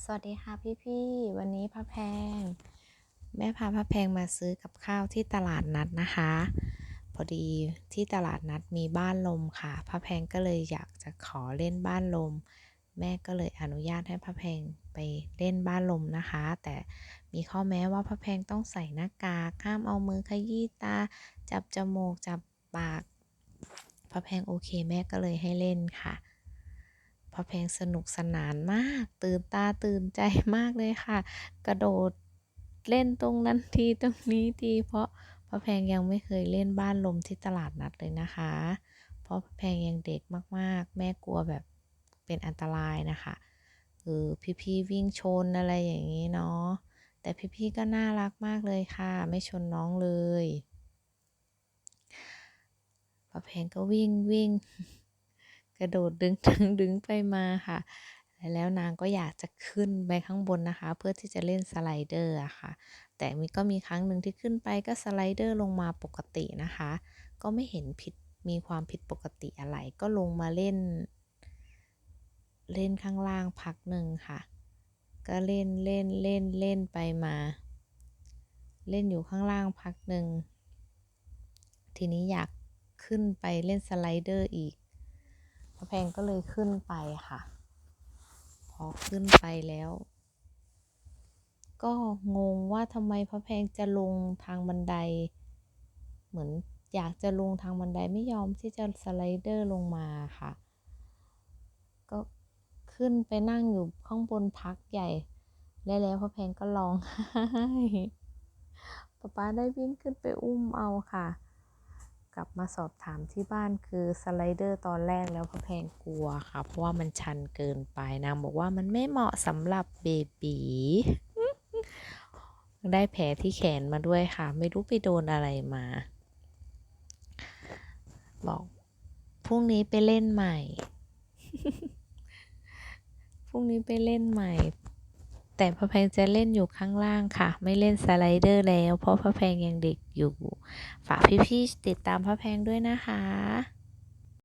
สวัสดีค่ะพี่ๆวันนี้พระแพง แม่พาพระแพงมาซื้อกับข้าวที่ตลาดนัดนะคะ พอดีที่ตลาดนัดมีบ้านลมค่ะพระแพงก็เลยอยากจะขอเล่นบ้านลม แม่ก็เลยอนุญาตให้พระแพงไปเล่นบ้านลมนะคะ แต่มีข้อแม้ว่าพระแพงต้องใส่หน้ากากห้ามเอามือขยี้ตา จับจมูกจับปากพระแพงโอเคแม่ก็เลยให้เล่นค่ะ พระแพงสนุกสนานมาก ตื่นตาตื่นใจมากเลยค่ะ กระโดดเล่นตรงนั้นทีตรงนี้ทีเพราะพระแพงยังไม่เคยเล่นบ้านลมที่ตลาดนัดเลยนะคะ เพราะพระแพงยังเด็กมากๆ แม่กลัวแบบเป็นอันตรายนะคะคือพี่ๆวิ่งชนอะไรอย่างนี้เนาะแต่พี่ๆก็น่ารักมากเลยค่ะ ไม่ชนน้องเลยพระแพงก็วิ่งวิ่ง ระโดดดึงดึงดึงไปมาค่ะ แล้วนางก็อยากจะขึ้นไปข้างบนนะคะ เพื่อที่จะเล่นสไลเดอร์อะค่ะ แต่มีก็มีครั้งหนึ่งที่ขึ้นไปก็สไลเดอร์ลงมาปกตินะคะ ก็ไม่เห็นผิดมีความผิดปกติอะไร ก็ลงมาเล่น เล่นข้างล่างพักหนึ่งค่ะ ก็เล่นเล่นเล่นเล่นไปมา เล่นอยู่ข้างล่างพักหนึ่งทีนี้อยากขึ้นไปเล่นสไลเดอร์อีก แพงก็เลยขึ้นไปค่ะ พอขึ้นไปแล้ว ก็งงว่าทำไมพระแพงจะลงทางบันได เหมือนอยากจะลงทางบันไดไม่ยอมที่จะสไลเดอร์ลงมาค่ะ ก็ขึ้นไปนั่งอยู่ข้างบนพักใหญ่ แล้วแล้วพระแพงก็ร้องไห้ป๊าป๊าได้วิ่งขึ้นไปอุ้มเอาค่ะ กลับมาสอบถามที่บ้านคือสไลเดอร์ตอนแรกแล้วพระแพงกลัวค่ะ เพราะว่ามันชันเกินไปนางบอกว่ามันไม่เหมาะสำหรับเบบีได้แผลที่แขนมาด้วยค่ะ ไม่รู้ไปโดนอะไรมา บอกพรุ่งนี้ไปเล่นใหม่ พรุ่งนี้ไปเล่นใหม่ แต่พระแพงจะเล่นอยู่ข้างล่างค่ะ ไม่เล่นสไลเดอร์แล้ว เพราะพระแพงยังเด็กอยู่ ฝากพี่ๆติดตามพระแพงด้วยนะคะ